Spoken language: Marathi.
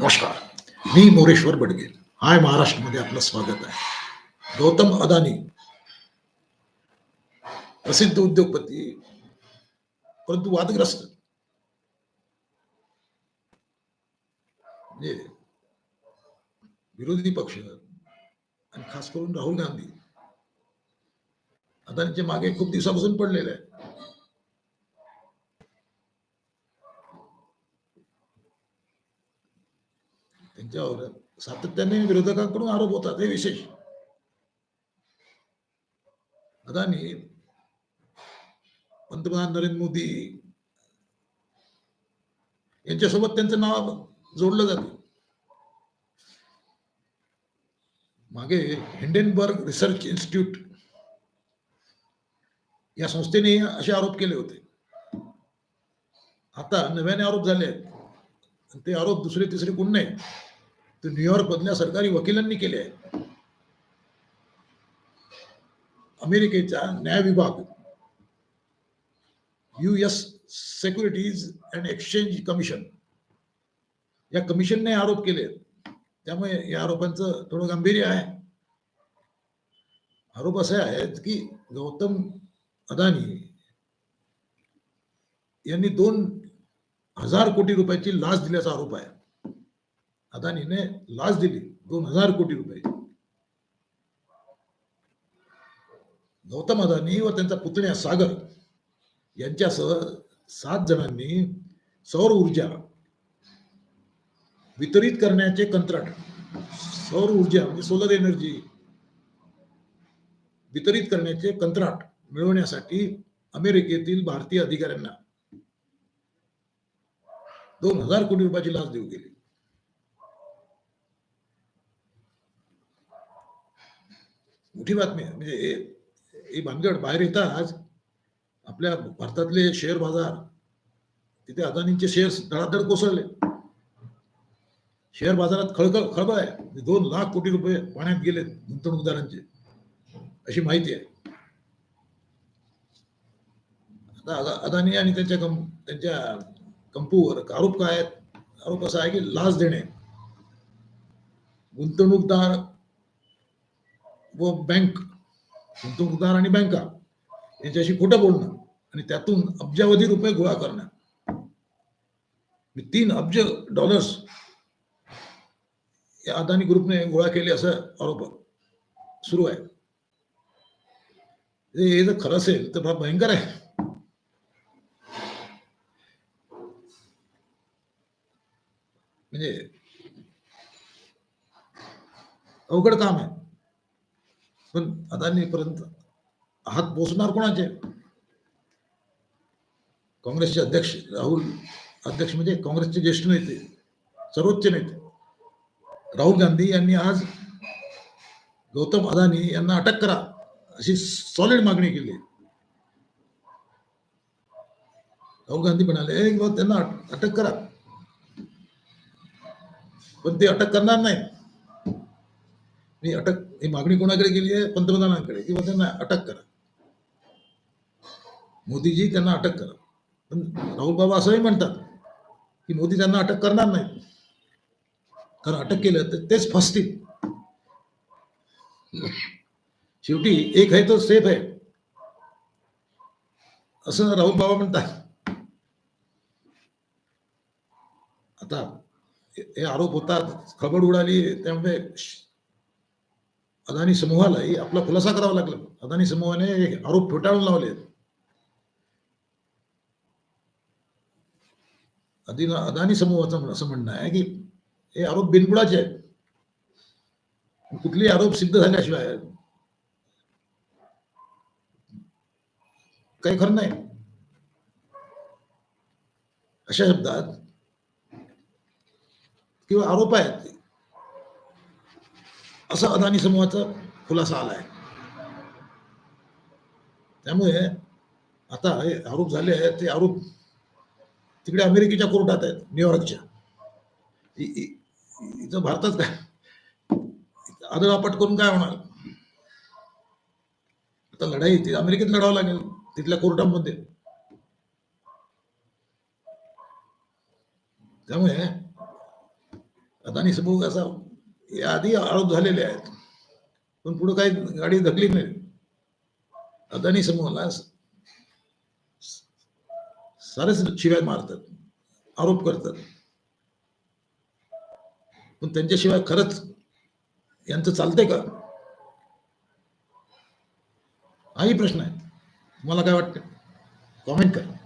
नमस्कार. मी मोरेश्वर बडगे. हाय महाराष्ट्रमध्ये आपलं स्वागत आहे. गौतम अदानी प्रसिद्ध उद्योगपती परंतु वादग्रस्त. म्हणजे विरोधी पक्ष आणि खास करून राहुल गांधी. अदानीच्या मागे खूप दिवसापासून पडलेले आहे. त्यांच्यावर सातत्याने विरोधकांकडून आरोप होतात हे विशेष. अदानी पंतप्रधान नरेंद्र मोदी यांच्यासोबत त्यांचं नाव जोडलं जात. मागे हिंडेनबर्ग रिसर्च इन्स्टिट्यूट या संस्थेने असे आरोप केले होते. आता नव्याने आरोप झाले आहेत. ते आरोप दुसरे तिसरे कोण नाही ते न्यूयॉर्क मधल्या सरकारी वकिलांनी केले आहेत. अमेरिकेचा न्याय विभाग U S securities and exchange commission या कमिशनने आरोप केले त्यामुळे या आरोपांचं थोडं गांभीर्य आहे. आरोप असे आहेत की गौतम अदानी यांनी दोन हजार कोटी रुपयाची लाच दिल्याचा आरोप आहे. अदानीने लाच दिली दोन हजार कोटी रुपये. गौतम अदानी व त्यांचा पुतण्या सागर यांच्यासह सात जणांनी सौर ऊर्जा वितरित करण्याचे कंत्राट सौर ऊर्जा म्हणजे सोलर एनर्जी वितरित करण्याचे कंत्राट मिळवण्यासाठी अमेरिकेतील भारतीय अधिकाऱ्यांना दोन हजार कोटी रुपयाची लाच देऊ गेली. मोठी बातमी आहे. म्हणजे हे- ही भानगड बाहेर येताच आपल्या भारतातले शेअर बाजार तिथे अदानींचे शेअर्स धडाधड कोसळले. शेअर बाजारात खळखळ खळबळ आहे. म्हणजे दोन लाख कोटी रुपये पाण्यात गेले गुंतवणूकदारांचे. अशी माहिती आहे. आता अदानी आणि त्यांच्या कं त्यांच्या कंपूवर आरोप काय आहेत? आरोप असा आहे की लाच देणे. गुंतवणूकदार व बँक गुंतवणूकदार आणि बँका यांच्याशी खोटं बोलणं आणि त्यातून अब्जावधी रुपये गोळा करणं. मी तीन अब्ज डॉलर्स या अदानी ग्रुपने गोळा केले असं आरोप सुरू आहे. हे हे जर खरं असेल तर फार भयंकर आहे. म्हणजे अवघड काम आहे. पण अदानीपर्यंत हात पोचणार कोणाचे? काँग्रेसचे अध्यक्ष राहुल अध्यक्ष म्हणजे काँग्रेसचे ज्येष्ठ नेते सर्वोच्च नेते. राहुल गांधी यांनी आज गौतम अदानी यांना अटक करा अशी सॉलिड मागणी केली. राहुल गांधी म्हणाले त्यांना अटक करा. पण ते अटक करणार नाही. मी अटक ही मागणी कोणाकडे केली आहे? पंतप्रधानांकडे. किंवा त्यांना अटक करा. मोदीजी त्यांना अटक करा. पण राहुल बाबा असंही म्हणतात की मोदी त्यांना अटक करणार नाही. कारण अटक केलं तर तेच फसतील शेवटी एक आहे तो सेफ आहे. असं राहुल बाबा म्हणतात. आता हे आरोप होतात खबड उडाली त्यामुळे अदानी समूहालाही आपला खुलासा करावा लागला. अदानी समूहाने आरोप फेटाळून लावले अदानी समूहाचं असं म्हणणं आहे की हे आरोप बिनबुडाचे आहेत. कुठले आरोप सिद्ध झाल्याशिवाय काही खरं नाही. अशा शब्दात किंवा आरोप आहेत. असा अदानी समूहाचा खुलासा आला आहे. त्यामुळे आता हे आरोप झाले आहेत ते आरोप तिकडे अमेरिकेच्या कोर्टात आहेत न्यूयॉर्कच्या इथं भारतात काय? आदळापट करून काय होणार? आता लढाई ती अमेरिकेत लढावं लागेल तिथल्या कोर्टामध्ये. त्यामुळे अदानी समूह असा याआधी आरोप झालेले आहेत. पण पुढे काही गाडी धकली नाही. अदानी समूहाला स- सारेच शिवाय मारतात आरोप करतात. पण त्यांच्याशिवाय खरंच यांचं चालतंय का? हाही प्रश्न आहे. तुम्हाला काय वाटतं कॉमेंट करा.